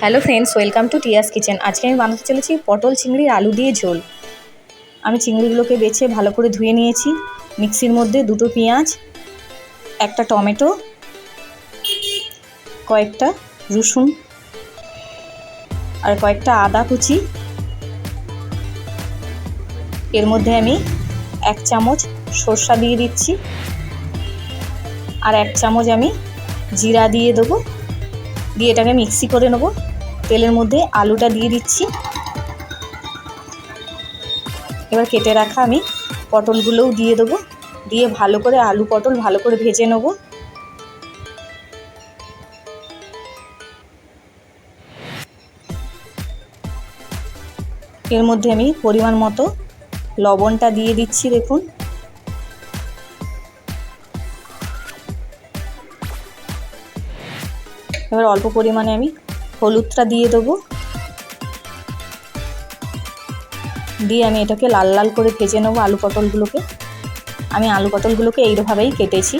Hello friends, welcome to Tia's kitchen. আজকে আমি বানাতে চলেছি পটল চিংড়ির আলু দিয়ে ঝোল। আমি চিংড়িগুলোকে বেছে ভালো করে ধুয়ে নিয়েছি। মিক্সির মধ্যে দুটো পেঁয়াজ, একটা টমেটো, কয়েকটা রসুন আর কয়েকটা আদা কুচি। এর মধ্যে আমি এক চামচ সর্ষা দিয়ে দিচ্ছি। আর এক চামচ আমি জিরা দিয়ে দেবো। দিয়ে এটাকে মিক্সি করে নেব। তেলের মধ্যে আলুটা দিয়ে দিচ্ছি। এবার কেটে রাখা আমি পটলগুলোও দিয়ে দেবো। দিয়ে ভালো করে আলু পটল ভালো করে ভেজে নেব। এর মধ্যে আমি পরিমাণ মতো লবণটা দিয়ে দিচ্ছি, দেখুন। এবার অল্প পরিমাণে আমি হলুদটা দিয়ে দেবো। দিয়ে আমি এটাকে লাল লাল করে ভেজে নেব আলু পটলগুলোকে। আমি আলু পটলগুলোকে এইভাবেই কেটেছি।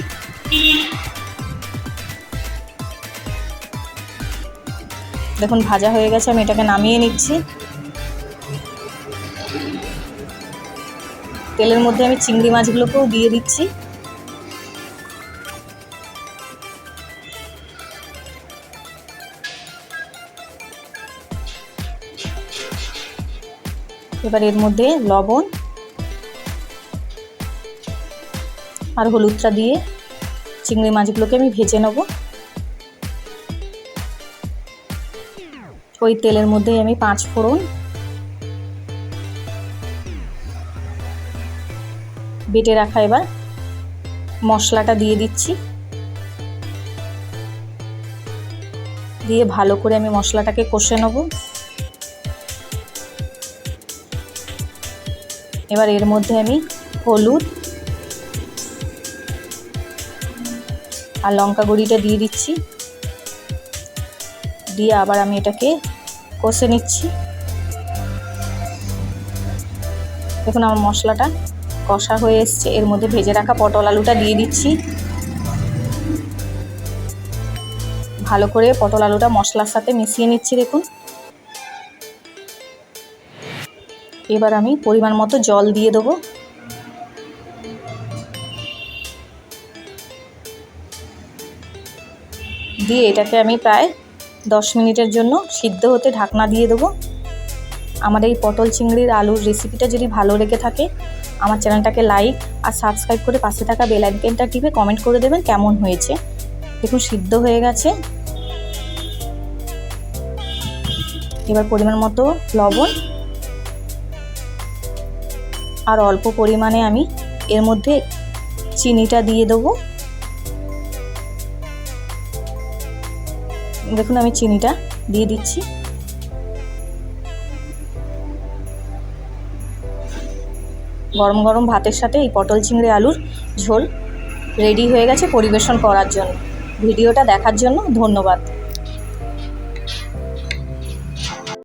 দেখুন, ভাজা হয়ে গেছে, আমি এটাকে নামিয়ে নিচ্ছি। তেলের মধ্যে আমি চিংড়ি মাছগুলোকেও দিয়ে দিচ্ছি। এবার এর মধ্যে লবণ আর হলুদটা দিয়ে চিংড়ি মাছগুলোকে আমি ভেজে নেব। ওই তেলের মধ্যে আমি পাঁচ ফোড়ন বেটে রাখা এবার মশলাটা দিয়ে দিচ্ছি। দিয়ে ভালো করে আমি মশলাটাকে কষে নেব। এবার এর মধ্যে আমি হলুদ আর লঙ্কা গুঁড়িটা দিয়ে দিচ্ছি। দিয়ে আবার আমি এটাকে কষে নিচ্ছি। দেখুন আমার মশলাটা কষা হয়ে এসছে। এর মধ্যে ভেজে রাখা পটল আলুটা দিয়ে দিচ্ছি। ভালো করে পটল আলুটা মশলার সাথে মিশিয়ে নিচ্ছি দেখুন। এবার আমি পরিমাণ মতো জল দিয়ে দেবো। দিয়ে এটাকে আমি প্রায় দশ মিনিটের জন্য সিদ্ধ হতে ঢাকনা দিয়ে দেবো। আমার এই পটল চিংড়ির আলুর রেসিপিটা যদি ভালো লেগে থাকে, আমার চ্যানেলটাকে লাইক আর সাবস্ক্রাইব করে পাশে থাকা বেল আইকনটা টিপে কমেন্ট করে দেবেন কেমন হয়েছে। দেখুন, সিদ্ধ হয়ে গেছে। এবার পরিমাণ মতো লবণ আর অল্প পরিমাণে আমি এর মধ্যে চিনিটা দিয়ে দেবো। দেখুন, আমি চিনিটা দিয়ে দিচ্ছি। গরম গরম ভাতের সাথে এই পটল চিংড়ি আলুর ঝোল রেডি হয়ে গেছে পরিবেশন করার জন্য। ভিডিওটা দেখার জন্য ধন্যবাদ।